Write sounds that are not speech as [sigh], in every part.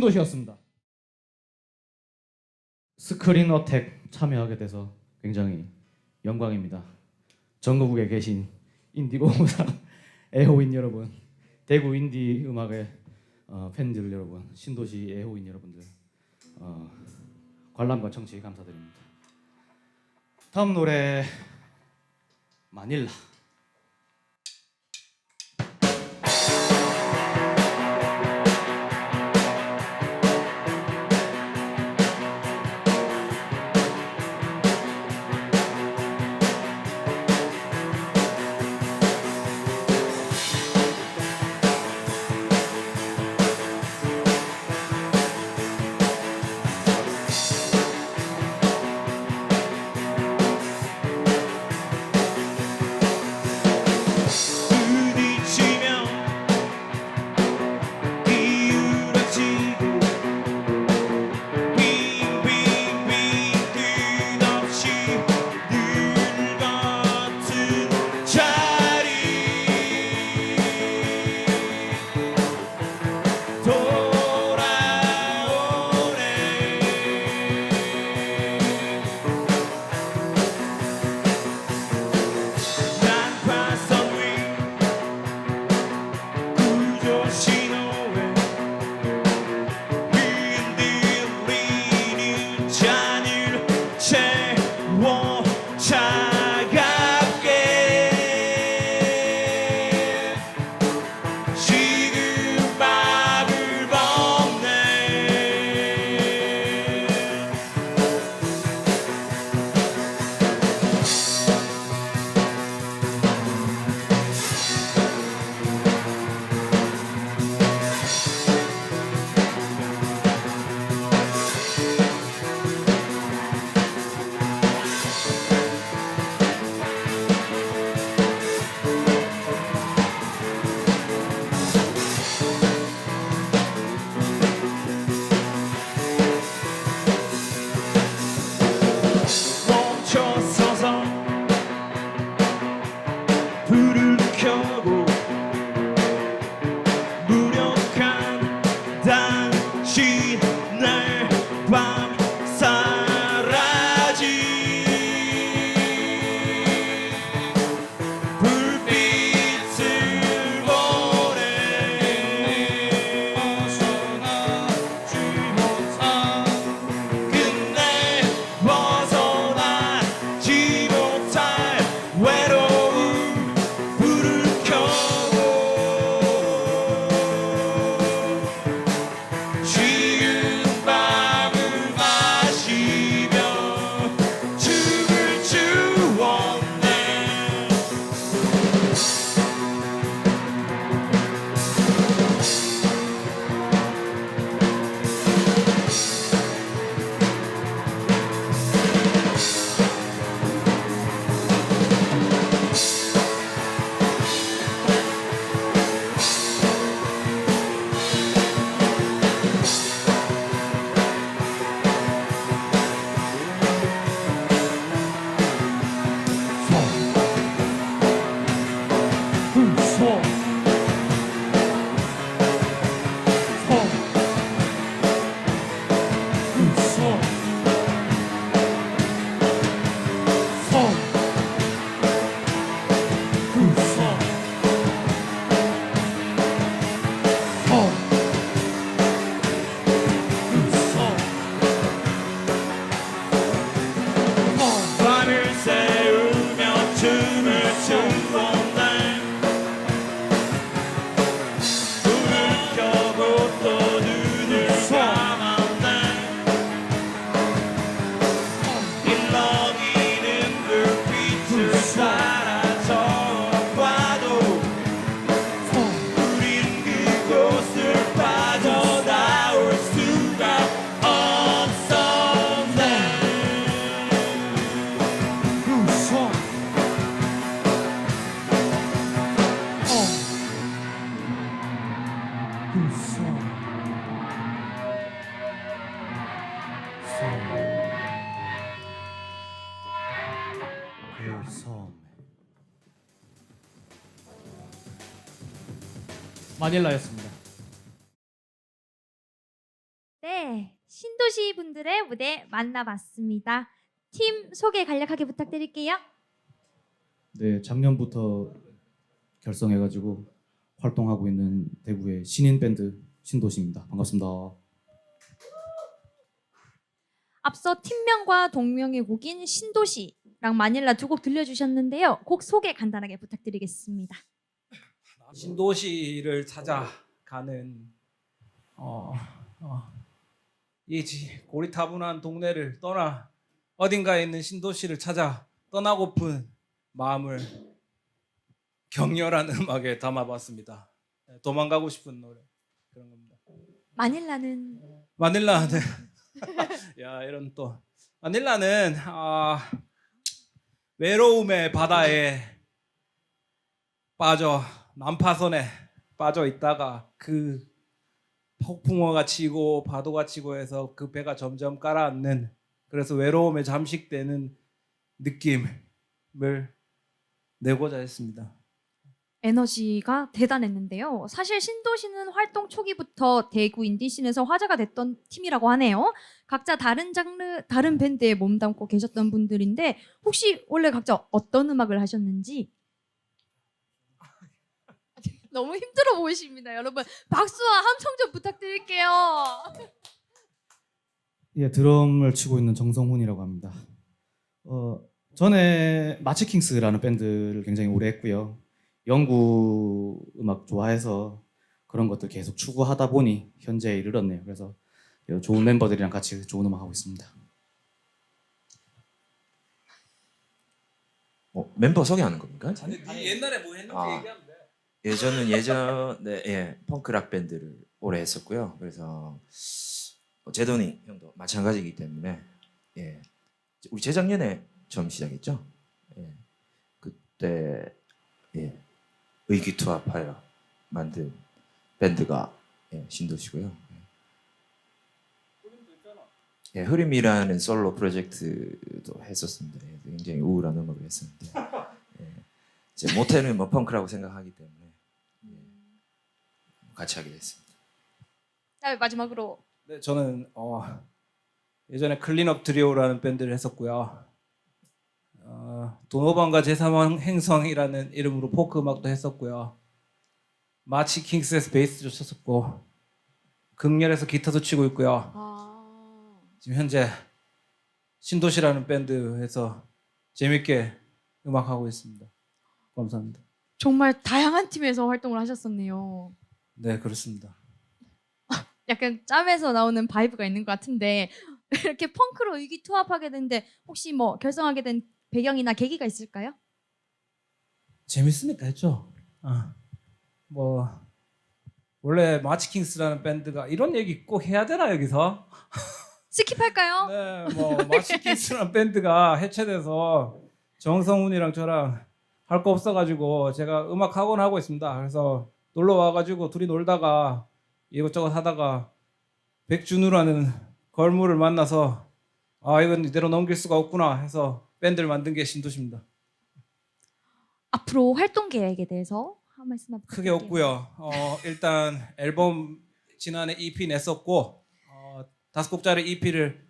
도시였습니다. 스크린 어택 참여하게 돼서 굉장히 영광입니다. 전국에 계신 인디고 무상 애호인 여러분, 대구 인디 음악의 어, 팬들 여러분, 신도시 애호인 여러분들 어, 관람과 청취 감사드립니다. 다음 노래 마닐라. she 마닐라였습니다. 네, 신도시 분들의 무대 만나봤습니다. 팀 소개 간략하게 부탁드릴게요. 네, 작년부터 결성해가지고 활동하고 있는 대구의 신인 밴드 신도시입니다. 반갑습니다. 앞서 팀명과 동명의 곡인 신도시랑 마닐라 두 곡 들려주셨는데요. 곡 소개 간단하게 부탁드리겠습니다. 신도시를 찾아가는 어, 어, 이 고리타분한 동네를 떠나 어딘가에 있는 신도시를 찾아 떠나고픈 마음을 격렬한 음악에 담아봤습니다. 네, 도망가고 싶은 노래 그런 겁니다. 마닐라는 마닐라는 [laughs] 야 이런 또 마닐라는 아, 외로움의 바다에 빠져 난파선에 빠져 있다가 그 폭풍우가 치고 파도가 치고 해서 그 배가 점점 가라앉는 그래서 외로움에 잠식되는 느낌을 내고자 했습니다. 에너지가 대단했는데요. 사실 신도시는 활동 초기부터 대구 인디씬에서 화제가 됐던 팀이라고 하네요. 각자 다른 장르, 다른 밴드에 몸담고 계셨던 분들인데 혹시 원래 각자 어떤 음악을 하셨는지 너무 힘들어 보이십니다, 여러분. 박수와 함성 좀 부탁드릴게요. 예, 드럼을 치고 있는 정성훈이라고 합니다. 어, 전에 마치킹스라는 밴드를 굉장히 오래 했고요. 영구 음악 좋아해서 그런 것들 계속 추구하다 보니 현재에 이르렀네요. 그래서 좋은 멤버들이랑 같이 좋은 음악 하고 있습니다. 어, 멤버 소개하는 겁니까? 네 옛날에 뭐 했는지 아. 얘기하면 돼. 예, 저는 예전에 예, 펑크 락 밴드를 오래 했었고요. 그래서 어, 제돈이 형도 마찬가지이기 때문에 예, 우리 재작년에 처음 시작했죠. 예, 그때 예, 의기투합하여 만든 밴드가 예, 신도시고요. 예, 흐림이라는 솔로 프로젝트도 했었습니다. 예, 굉장히 우울한 음악을 했었는데 예, 이제 모태는 뭐 펑크라고 생각하기 때문에 예, 같이 하게 됐습니다. 자, 마지막으로 네, 저는 어, 예전에 클린업 트리오라는 밴드를 했었고요. 어, 도노반과 제3왕 행성이라는 이름으로 포크 음악도 했었고요. 마치 킹스에서 베이스도 쳤었고 극렬에서 기타도 치고 있고요. 아, 지금 현재 신도시라는 밴드에서 재밌게 음악하고 있습니다. 감사합니다. 정말 다양한 팀에서 활동을 하셨었네요. 네, 그렇습니다. 약간 짬에서 나오는 바이브가 있는 것 같은데 [laughs] 이렇게 펑크로 의기투합하게 됐는데 혹시 뭐 결성하게 된 배경이나 계기가 있을까요? 재밌으니까 했죠. 아, 뭐 원래 마치킹스라는 밴드가 이런 얘기 꼭 해야 되나 여기서? [laughs] 스킵할까요? 네, 뭐 마치킹스라는 밴드가 해체돼서 정성훈이랑 저랑 할 거 없어가지고 제가 음악 학원 하고 있습니다. 그래서 놀러 와가지고 둘이 놀다가 이것저것 하다가 백준우라는 걸물을 만나서 아 이건 이대로 넘길 수가 없구나 해서 밴드를 만든 게 신도시입니다. 앞으로 활동 계획에 대해서 한 말씀만 크게 부탁드릴게요. 없고요. 어, 일단 앨범 지난해 EP 냈었고 어, 다섯 곡짜리 EP를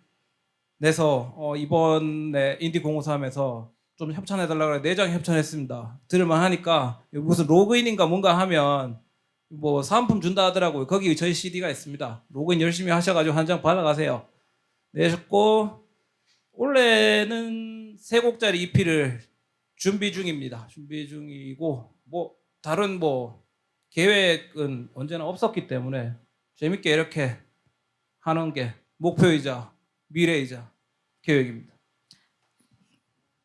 내서 어, 이번에 인디 공호사하면서 좀 협찬해달라고 그래 내장 협찬했습니다. 들을만 하니까 무슨 로그인인가 뭔가 하면 뭐 사은품 준다 하더라고요. 거기 저희 CD가 있습니다. 로그인 열심히 하셔가지고 한 장 받아가세요. 내셨고 올해는 세 곡짜리 EP를 준비 중입니다. 준비 중이고 뭐 다른 뭐 계획은 언제나 없었기 때문에 재밌게 이렇게 하는 게 목표이자 미래이자 계획입니다.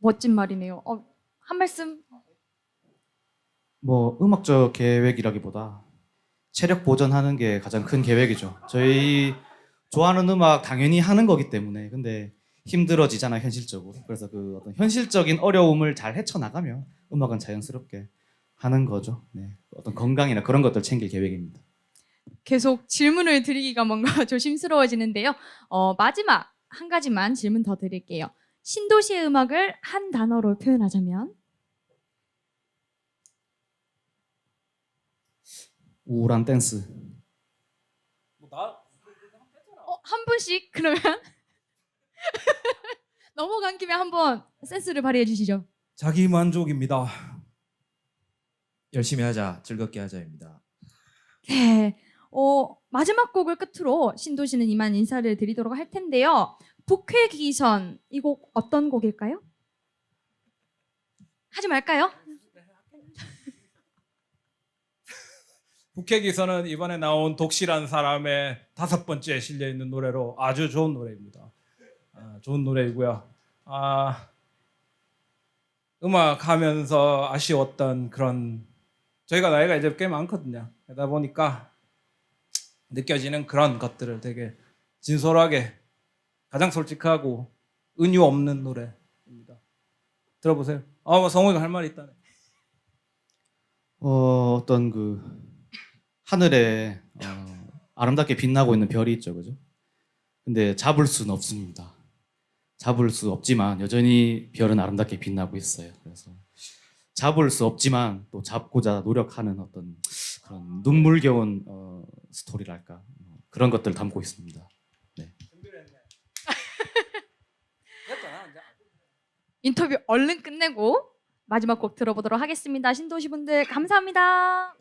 멋진 말이네요. 어, 한 말씀 뭐 음악적 계획이라기보다 체력 보존하는 게 가장 큰 계획이죠. 저희 좋아하는 음악 당연히 하는 거기 때문에 근데 힘들어지잖아 현실적으로. 그래서 그 어떤 현실적인 어려움을 잘 헤쳐 나가면 음악은 자연스럽게 하는 거죠. 네. 어떤 건강이나 그런 것들 챙길 계획입니다. 계속 질문을 드리기가 뭔가 [laughs] 조심스러워지는데요. 어, 마지막 한 가지만 질문 더 드릴게요. 신도시의 음악을 한 단어로 표현하자면 우울한 댄스. 뭐 나, 어, 한 분씩 그러면 [laughs] 넘어간 김에 한번 센스를 발휘해 주시죠. 자기 만족입니다. 열심히 하자, 즐겁게 하자입니다. 네. 어, 마지막 곡을 끝으로 신도시는 이만 인사를 드리도록 할 텐데요. 북회 기선 이 곡 어떤 곡일까요? 하지 말까요? [laughs] 북핵에서는 이번에 나온 독실한 사람의 다섯 번째 실려 있는 노래로 아주 좋은 노래입니다. 아, 좋은 노래이고요. 아, 음악 하면서 아쉬웠던 그런 저희가 나이가 이제 꽤 많거든요. 그러다 보니까 느껴지는 그런 것들을 되게 진솔하게 가장 솔직하고 은유 없는 노래입니다. 들어보세요. 아, 뭐 성우가 할 말이 있다네. 어, 어떤 그 하늘에 어, 아름답게 빛나고 있는 별이 있죠, 그죠? 근데 잡을 수는 없습니다. 잡을 수 없지만 여전히 별은 아름답게 빛나고 있어요. 그래서 잡을 수 없지만 또 잡고자 노력하는 어떤 그런 눈물겨운 어, 스토리랄까 어, 그런 것들 을 담고 있습니다. 인터뷰 얼른 끝내고 마지막 곡 들어보도록 하겠습니다. 신도시 분들 감사합니다.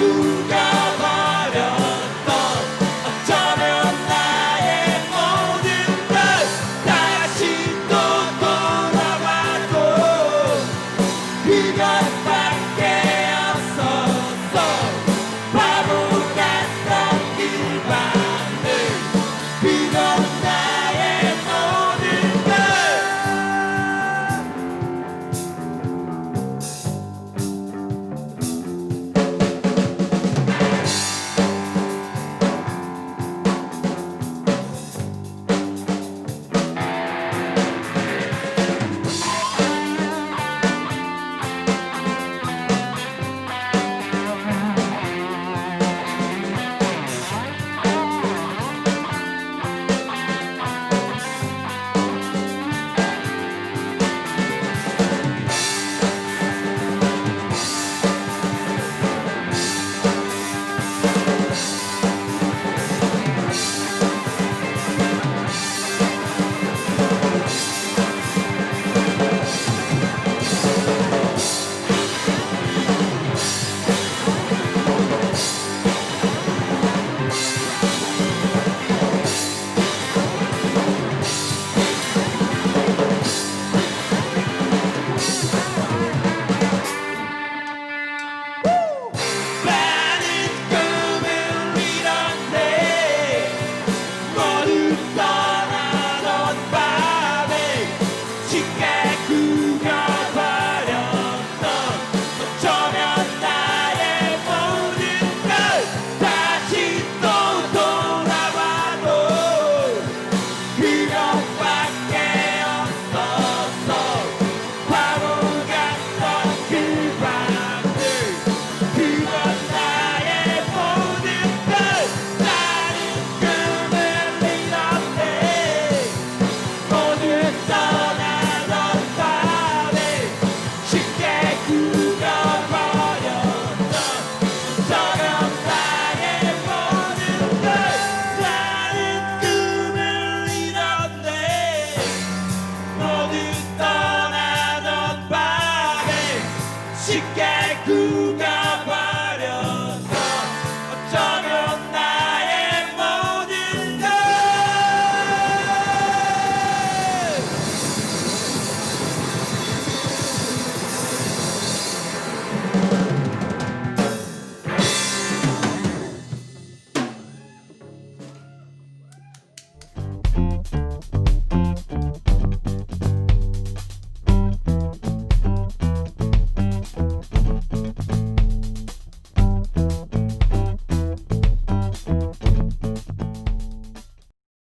you.